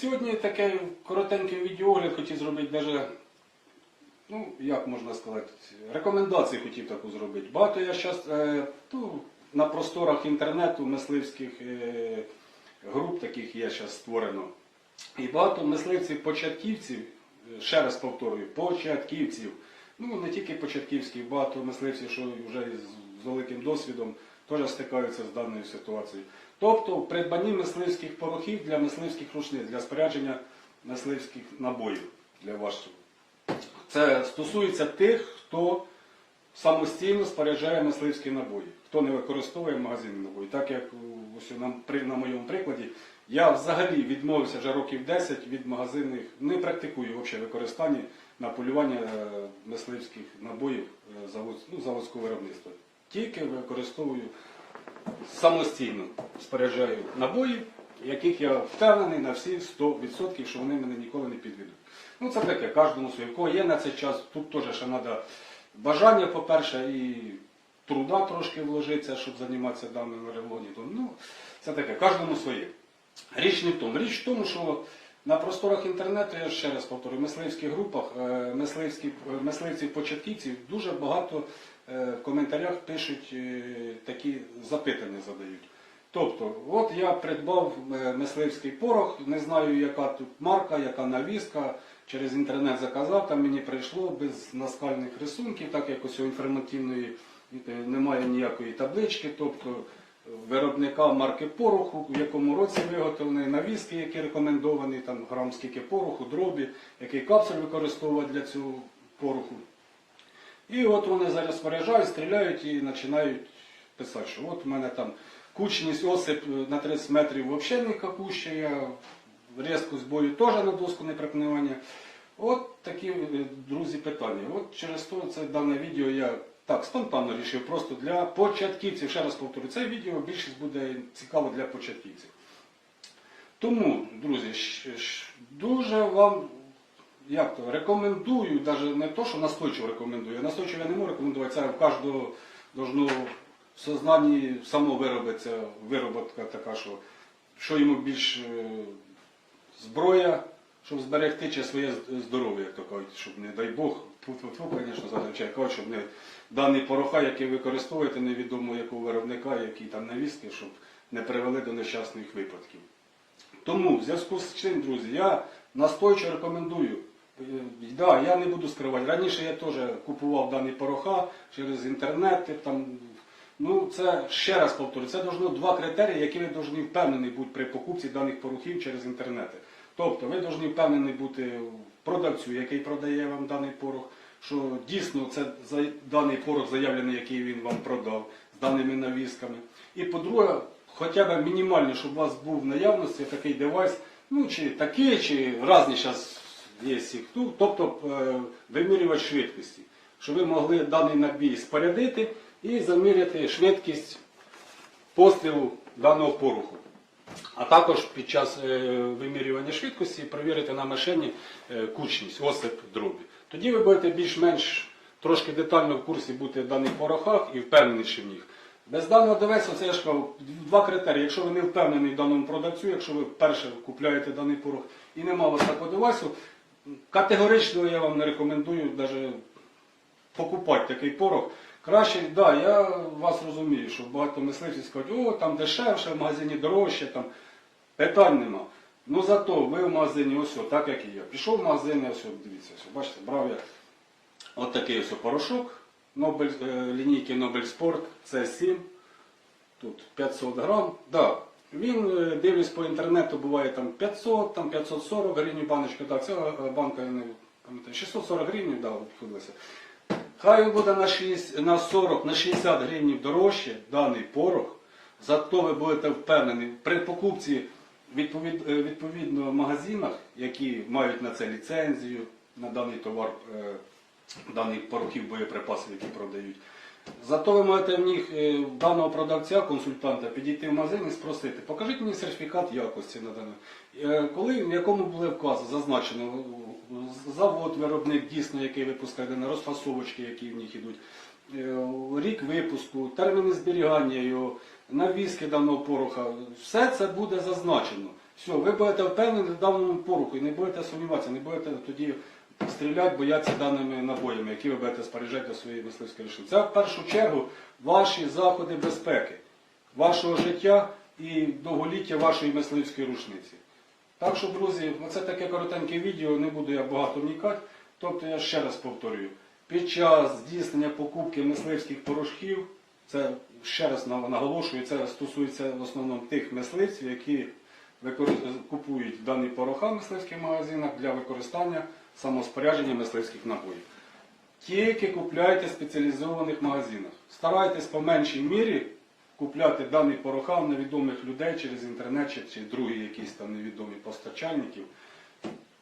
Сьогодні таке коротеньке відеогляд хотів зробити даже, ну, як можна сказати, рекомендації хотів таку зробити. Багато я зараз ну, на просторах інтернету мисливських е, груп таких є зараз створено. І багато мисливців-початківців, е, ще раз повторюю, початківців. Ну, не тільки початківських, багато мисливців, що вже з великим досвідом, теж стикаються з даною ситуацією. Тобто в мисливських порохів для мисливських рушниць, для спорядження мисливських набоїв для вашого. Це стосується тих, хто самостійно споряджає мисливські набої, хто не використовує магазинні набої. Так як ось на, при- на моєму прикладі, я взагалі відмовився вже років 10 від магазинних, не практикую взагалі використання на полювання е, мисливських набоїв е, завод, ну, заводського виробництва. Тільки використовую самостійно споряджаю набої, яких я впевнений на всі 100%, що вони мене ніколи не підведуть. Ну це таке, кожному своє. Кого є на цей час, тут теж ще треба бажання, по-перше, і труда трошки вложитися, щоб займатися даним револітом. Ну, це таке, кожному своє. Річ не в тому. Річ в тому, що на просторах інтернету, я ще раз повторюю, в мисливських групах, е, е, мисливців-початківців дуже багато е, в коментарях пишуть такі запитання задають. Тобто, от я придбав мисливський порох, не знаю, яка тут марка, яка навіска, через інтернет заказав, там мені прийшло без наскальних рисунків, так як ось у інформативної немає ніякої таблички, тобто виробника марки пороху, в якому році виготовлений, навіски, які рекомендовані, там грам скільки пороху, дробі, який капсуль використовувати для цього пороху. І от вони зараз споряджають, стріляють і починають писати, що от у мене там кучність осип на 30 метрів взагалі ніяка я різкость бою теж на доску не припинування. От такі, е, друзі, питання. От через то це дане відео я так спонтанно рішив просто для початківців. Ще раз повторю, це відео більшість буде цікаво для початківців. Тому, друзі, дуже вам як то, рекомендую, навіть не то, що настойчиво рекомендую, настойчиво я не можу рекомендувати, це в кожного должно в сознанні само виробиться вироботка така, що, що йому більш е, зброя, щоб зберегти чи своє здоров'я, як то кажуть, щоб не дай Бог, звісно, зазвичай кажуть, щоб не даний пороха, який використовуєте, невідомо якого виробника, які там навіски, щоб не привели до нещасних випадків. Тому в зв'язку з чим, друзі, я настойчиво рекомендую. Е, Да, я не буду скривати. Раніше я теж купував дані пороха через інтернет. Там, ну, це ще раз повторюю, це два критерії, які ви повинні впевнені бути при покупці даних порохів через інтернет. Тобто ви повинні впевнені бути продавцю, який продає вам даний порох, що дійсно це даний порох заявлений, який він вам продав, з даними навісками. І по-друге, хоча б мінімально, щоб у вас був в наявності такий девайс, ну чи такий, чи різні зараз є їх, ну, тобто е, вимірювач швидкості, щоб ви могли даний набій спорядити і заміряти швидкість пострілу даного пороху. А також під час е, вимірювання швидкості перевірити на машині е, кучність, осип дробі. Тоді ви будете більш-менш трошки детально в курсі бути в даних порохах і впевненіші в них. Без даного девайсу, це я ж кажу, два критерії. Якщо ви не впевнений в даному продавцю, якщо ви вперше купляєте даний порох і нема вас такого девайсу, категорично я вам не рекомендую навіть покупати такий порох. Краще, так, да, я вас розумію, що багато мисливців скажуть, о, там дешевше, в магазині дорожче, там питань нема. Ну зато ви в магазині, ось, так як і я. Пішов в магазин, ось, дивіться, ось, бачите, брав я от такий ось порошок Нобель, е, лінійки Нобель Спорт С7. Тут 500 грам. Да. Він, е, дивлюсь по інтернету, буває там 500, там 540 гривень баночка. Так, ця е, банка, я не пам'ятаю, 640 гривень, да, відходилася. Хай він буде на, 6, на 40, на 60 гривень дорожче даний порох, зато ви будете впевнені при покупці відповід, е, відповідно в магазинах, які мають на це ліцензію, на даний товар, е, даних порохів, боєприпасів, які продають. Зато ви маєте в них е, даного продавця, консультанта, підійти в магазин і спросити, покажіть мені сертифікат якості на дане. Коли в якому були вкази, зазначено завод, виробник дійсно, який випускає дане, розфасовочки, які в них йдуть, е, рік випуску, терміни зберігання його, навіски даного пороха, все це буде зазначено. Все, ви будете впевнені в даному поруху і не будете сумніватися, не будете тоді стріляти, боятися даними набоями, які ви будете споряджати до своєї мисливської рушниці. Це в першу чергу ваші заходи безпеки, вашого життя і довголіття вашої мисливської рушниці. Так що, друзі, це таке коротеньке відео, не буду я багато вникати. Тобто я ще раз повторюю, під час здійснення покупки мисливських порошків, це ще раз наголошую, це стосується в основному тих мисливців, які купують дані пороха в мисливських магазинах для використання самоспорядження мисливських набоїв. Тільки купляйте в спеціалізованих магазинах. Старайтесь по меншій мірі купляти даний пороха невідомих людей через інтернет чи, чи другі якісь там невідомі постачальників.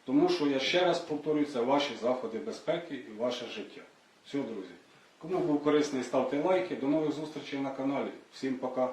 Тому що я ще раз повторюю, це ваші заходи безпеки і ваше життя. Все, друзі. Кому був корисний, ставте лайки. До нових зустрічей на каналі. Всім пока.